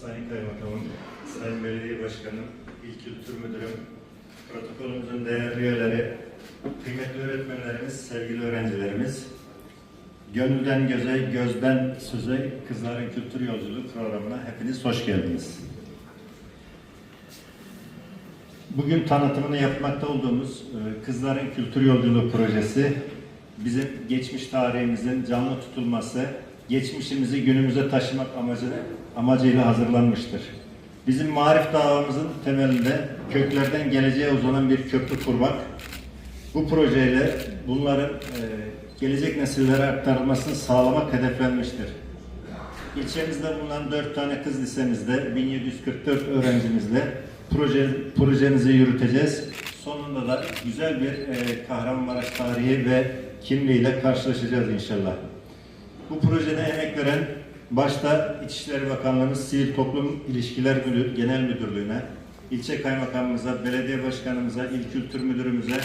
Sayın Kaymakamım, Sayın Belediye Başkanım, İl Kültür Müdürüm, protokolümüzün değerli üyeleri, kıymetli öğretmenlerimiz, sevgili öğrencilerimiz, Gönülden Göze, Gözden Söze Kızların Kültür Yolculuğu programına hepiniz hoş geldiniz. Bugün tanıtımını yapmakta olduğumuz e, Kızların Kültür Yolculuğu projesi bizim geçmiş tarihimizin canlı tutulması, geçmişimizi günümüze taşımak amacı, amacıyla hazırlanmıştır. Bizim marif davamızın temelinde köklerden geleceğe uzanan bir köprü kurmak, bu projeyle bunların e, gelecek nesillere aktarılmasını sağlamak hedeflenmiştir. İlçemizde bulunan 4 tane kız lisemizde 1744 öğrencimizle proje, projemizi yürüteceğiz. Sonunda da güzel bir e, Kahramanmaraş tarihi ve kimliğiyle karşılaşacağız inşallah. Bu projede emek veren başta İçişleri Bakanlığımız Sivil Toplum İlişkiler Müdür, Genel Müdürlüğü'ne, ilçe kaymakamımıza, belediye başkanımıza, il kültür müdürümüze,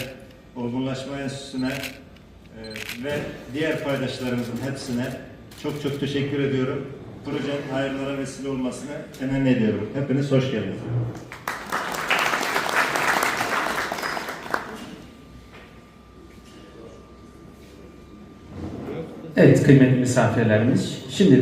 olgunlaşma enstitüsüne e, ve diğer paydaşlarımızın hepsine çok çok teşekkür ediyorum. Projenin hayırlara vesile olmasını temenni ediyorum. Hepiniz hoş geldiniz. Evet kıymetli misafirlerimiz, şimdi